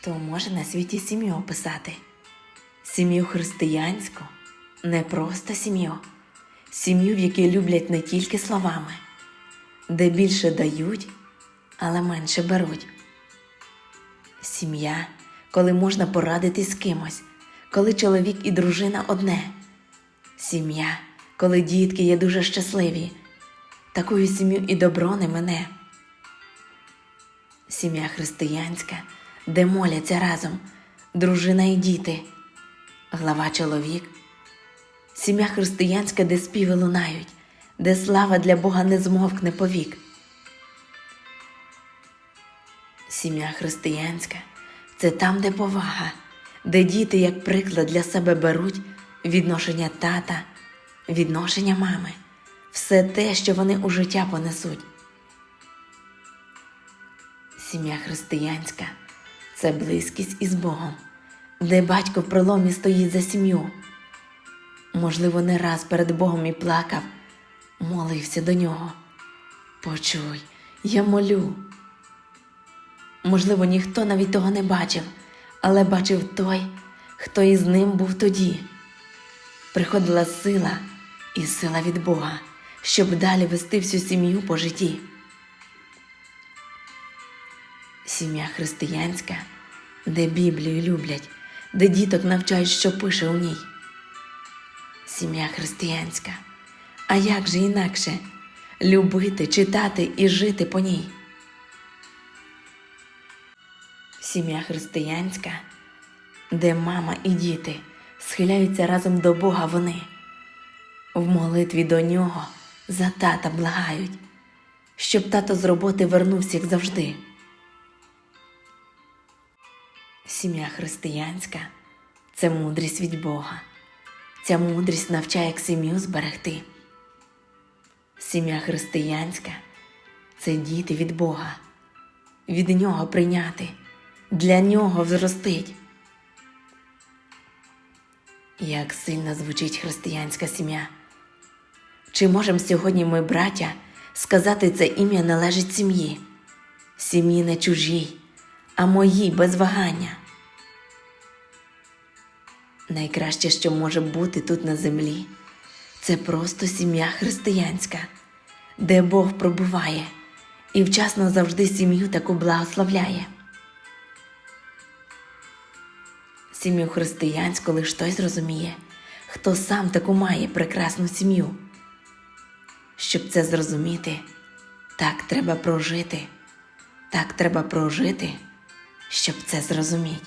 Хто може на світі сім'ю описати? Сім'ю християнську, не просто сім'ю, сім'ю, в якій люблять не тільки словами, де більше дають, але менше беруть. Сім'я, коли можна порадитись з кимось, коли чоловік і дружина одне. Сім'я, коли дітки є дуже щасливі. Такою сім'ю і добро не мене. Сім'я християнська, де моляться разом, дружина і діти, глава чоловік. Сім'я християнська, де співи лунають, де слава для Бога не змовкне повік. Сім'я християнська це там, де повага, де діти, як приклад для себе беруть відношення тата, відношення мами, все те, що вони у життя понесуть. Сім'я християнська це близькість із Богом, де батько в проломі стоїть за сім'ю. Можливо, не раз перед Богом і плакав, молився до нього. Почуй, я молю. Можливо, ніхто навіть того не бачив, але бачив той, хто із ним був тоді. Приходила сила і сила від Бога, щоб далі вести всю сім'ю по житті. Сім'я християнська, де Біблію люблять, де діток навчають, що пише у ній. Сім'я християнська. А як же інакше любити, читати і жити по ній? Сім'я християнська, де мама і діти схиляються разом до Бога вони, в молитві до нього за тата благають, щоб тато з роботи вернувся як завжди. Сім'я християнська це мудрість від Бога. Ця мудрість навчає, як сім'ю зберегти. Сім'я християнська це діти від Бога, від нього прийняти, для нього зростить. Як сильно звучить християнська сім'я. Чи можемо сьогодні ми, браття, сказати це ім'я належить сім'ї, сім'ї не чужій, а моїй без вагання? Найкраще, що може бути тут на землі, це просто сім'я християнська, де Бог пробуває і вчасно завжди сім'ю таку благословляє. Сім'ю християнську лиш той зрозуміє, хто сам таку має прекрасну сім'ю. Щоб це зрозуміти, так треба прожити, так треба прожити, щоб це зрозуміти.